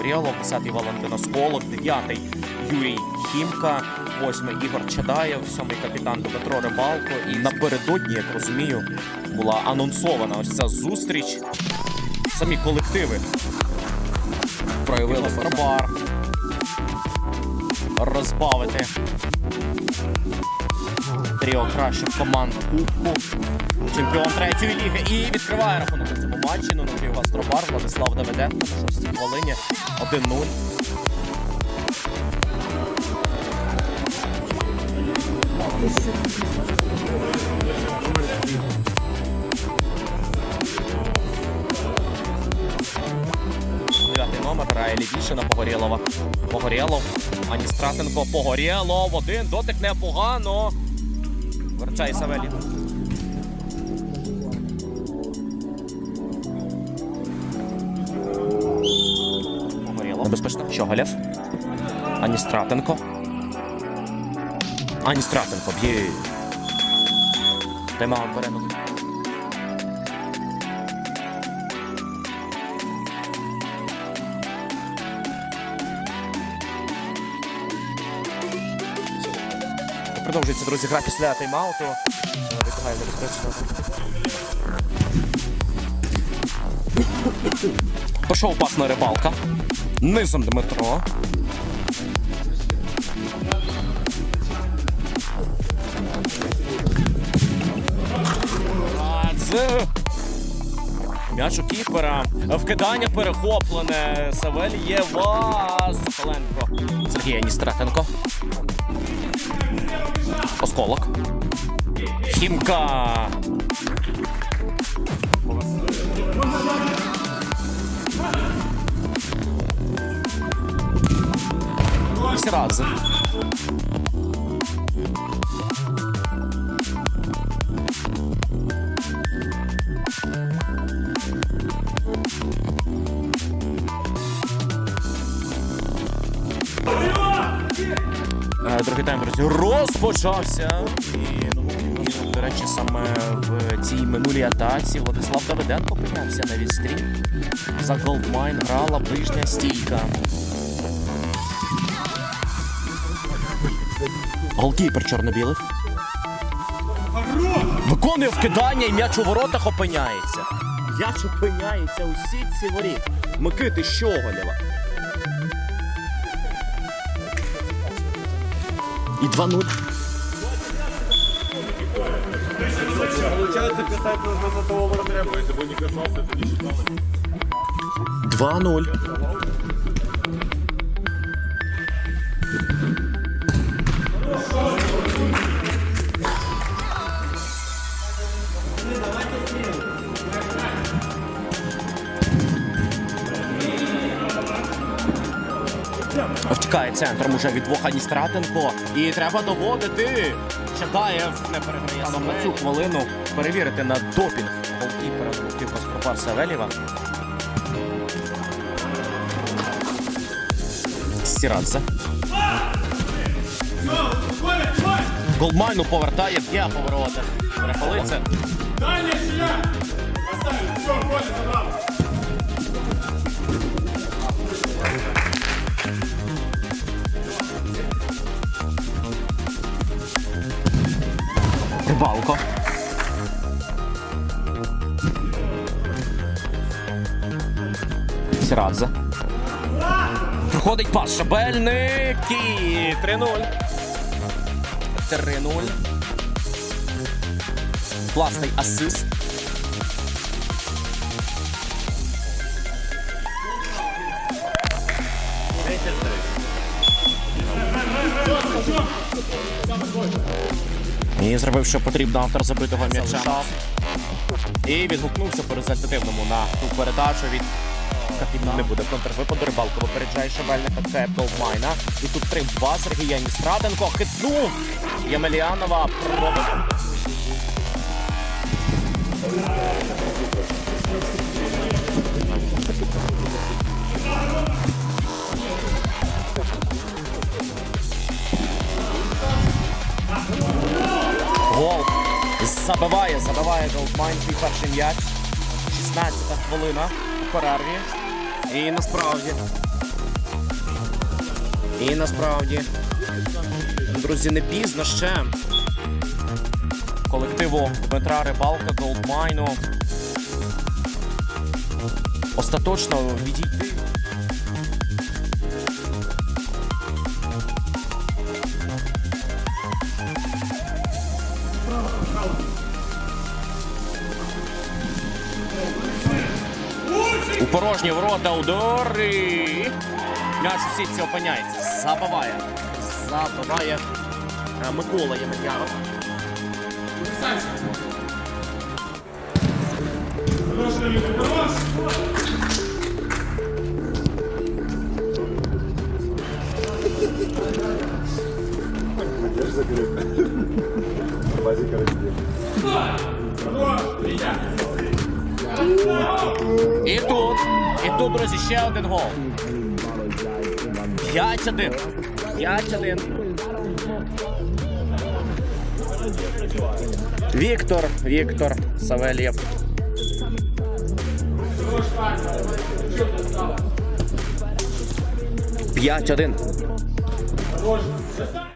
Погорєлов, 10-й Валентина Сколок, 9-й Юрій Хімка, 8-й Ігор Чадаєв, 7-й капітан Дмитро Рибалко. І напередодні, як розумію, була анонсована ось ця зустріч. Самі колективи проявили Старбар. Розбавити тріо кращих команд Кубку. Чемпіон третьої ліги. І відкриває рахунок у цьому матчі. Ну, на Гастробар Владислав Давиденко на шостій хвилині. 1-0. Дев'ятий грає лівіше на Погорєлова. Погорєлов, Аністратенко, Погорєлов. Один дотик непогано. Вертає Савелів. Погорєлов. Небезпечно. Щоголєв. Аністратенко. Аністратенко б'є. Тайм-аут перенок. Продовжується, друзі, гра після тайм-ауту. Вибігає небезпечно. Пішов пас на рибалка. Низом Дмитро. Радзе. М'яч у кіпера. Вкидання перехоплене. Савельєва. Соколенко. Сергій Аністратенко. Осколок. Хімка. Сірадзе. Другий тайм, розпочався. І ну, до речі, саме в цій минулій атаці Владислав Давиденко піднявся на відстрій. За Голдмайн грала ближня стійка. Голкіпер чорно-білих. Виконує вкидання і м'яч у воротах опиняється. М'яч опиняється у сітці воріт. Микити Щоголєва. І 2-0. Получается, нужно за того вратаря, если бы не касался, то не считалось. 2-0. Втікає центром уже від двох Аністратенко. І треба доводити. Чадаєв не переграє саме на цю хвилину. Перевірити на допінг голкіпера голкіпера Стропар Савелєва. Стірадзе. Голдмайну повертає, б'є повороти. Перехолиться. Дальше сюда! Поставили, все, Коля забрал. Сірадзе. Проходить пас Шабельник і 3-0. 3-0. Класний асист. І зробив, що потрібно автор забитого м'яча. І відгукнувся по результативному на ту передачу від Капітан не буде контрвипаду. Рибалко випереджає Шабельника. Це Голдмайна. І тут 3-2. Сергій Аністраденко хитнув. Ємельянова пробив. Гол. Забиває, забиває Голдмайн свій перший м'яч. 16 хвилина у перерві. І насправді. І насправді. Друзі, не пізно ще. Колективу Дмитра Рибалка Голдмайну. Остаточно відійти. Порожні ворота удари. М'яч у сітці опиняється. Забиває. Забиває е, Микола Ємельянов. І тут, і тут, друзі, ще один гол. 5-1. 5-1. Віктор, Віктор Савельєв. П'ять один.